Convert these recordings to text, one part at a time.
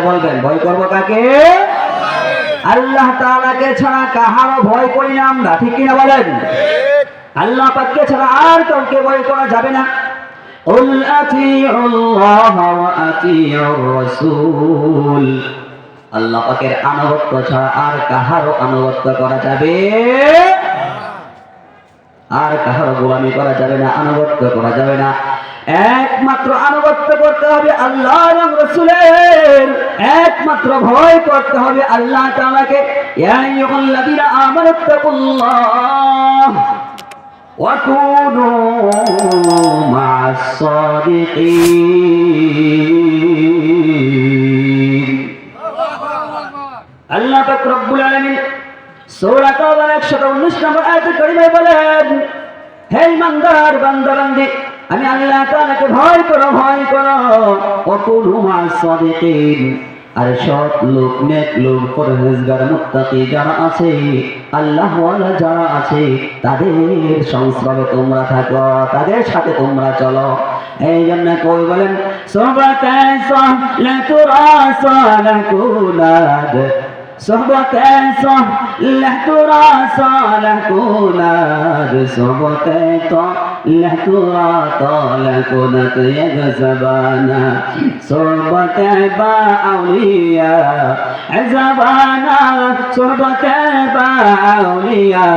বলবেন ভয় করবো কাকে আল্লাহ তাআলাকে ছাড়া কাহারও ভয় করি না আমরা ঠিক কিনা বলেন আল্লাহ পাককে ছাড়া আর কাউকে ভয় করা যাবে না قل أطيعوا الله وأطيعوا الرسول আল্লাহ পাকের আনুগত্য ছাড়া আর কাহারও আনুগত্য করা যাবে আর কাহারও গোলামি করা যাবে না আনুগত্য করা যাবে না একমাত্র আনুগত্য করতে হবে আল্লাহ এবং রসুলের একমাত্র ভয় করতে হবে আল্লাহ তাআলাকে, ইয়া আল্লাহ পাক রব্বুল আলামিন সূরা 119 নম্বর আয়াতে বলেন, হে ইমানদার বান্দা বান্দি আমি আল্লাহ তাআলাকে ভয় করো ভয় করো। অকুল সাদিকিন। আর সৎ লোক, নেক লোক, পরহেজগার, মুত্তাকি যারা আছে, আল্লাহ ওয়ালা যারা আছে, তাদের সংস্রবে তোমরা থাকো, তাদের সাথে তোমরা চলো। এই জন্য কই বলেন, সোহবতে সহলতুরা সহলকুনাদ সোহবতে সহলতুরা সহলকুনাদ সোহবতে সহলতুরা সহলকুনাদ ইয়াগজাবানা সোহবতে বা আউলিয়া আজাবানা সোহবতে বা আউলিয়া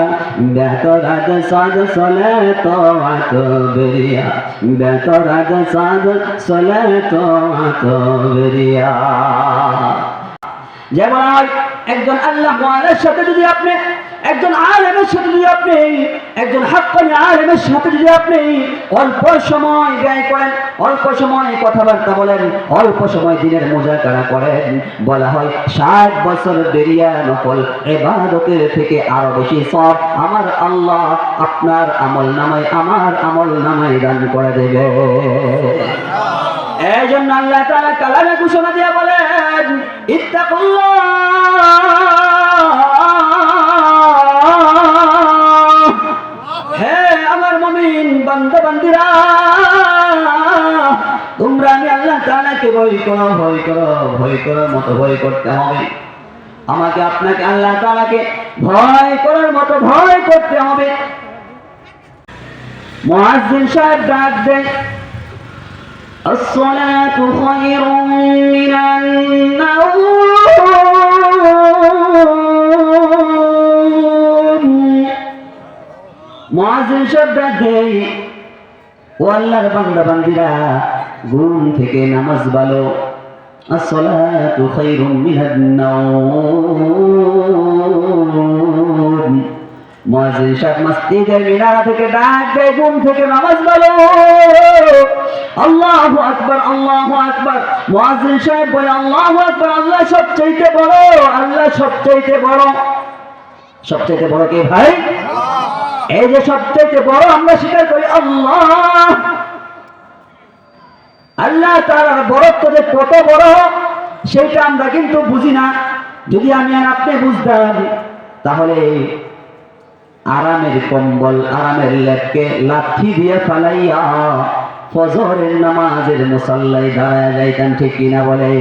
বেতরাদ সাদ সলাত আতবরিয়া বেতরাদ সাদ সলাত আতবরিয়া যেমন হয় একজন আল্লাহ ওয়ালার সাথে যদি আপনি একজন আলেমের সাথে যদি আপনি, একজন হাক্কানি আলেমের সাথে যদি আপনি অল্প সময় ব্যয় করেন, অল্প সময় কথাবার্তা বলেন, অল্প সময় দিনের মোজাকারা করেন, বলা হয় ষাট বছর দেরিয়া নকল এবাদতের থেকে আরও বেশি সব আমার আল্লাহ আপনার আমল নামায়, আমার আমল নামায় দান করে দেবে। এই জন্য আল্লাহ তাআলা কালামে ঘোষণা দিয়ে বলেন, ইত্তাকুল্লাহ আল্লাহ তাআলাকে ভয় করো ভয় করো ভয় করো মতো ভয় করতে হবে আমাকে আপনাকে আল্লাহ তাআলাকে ভয় করার মতো ভয় করতে হবে মুয়াজ্জিন সাহেব ডাক দেয় الصلاة خير من النوم মুয়াজ্জিন সাহেব ডাক দেয় ও আল্লাহর বান্দা বান্দিরা ঘুম থেকে নামাজ ভালো الصلاة خير من النوم মুয়াজ্জিন সাহেব মসজিদের মিনারা থেকে ডাক দেয় ঘুম থেকে নামাজ ভালো আল্লাহু আকবার আল্লাহু আকবার মুয়াজ্জিন সাহেব বলে আল্লাহু আকবার আল্লাহ সবচেয়ে বড় আল্লাহ সবচেয়ে বড় সবচেয়ে বড় কে ভাই এই যে সবচেয়ে বড় আমরা স্বীকার করি আল্লাহ আল্লাহ তার বড়ত্ব যে কত বড়, সেটা আমরা কিন্তু বুঝি না। যদি আমি আর আপনি বুঝতাম তাহলে আরামের কম্বল, আরামের লেপকে লাঠি দিয়ে ফালাইয়া ফজরের নামাজের মুসাল্লাই দাঁড়ায় যাইতাম ঠিক কিনা বলে?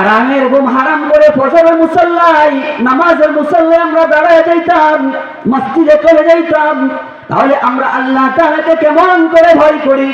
আরামের ঘুম হারাম করে ফজরের মুসাল্লাই নামাজের মুসাল্লাই আমরা দাঁড়ায় যাইতাম, মসজিদে চলে যাইতাম। তাহলে আমরা আল্লাহ তাআলাকে কেমন করে ভয় করি?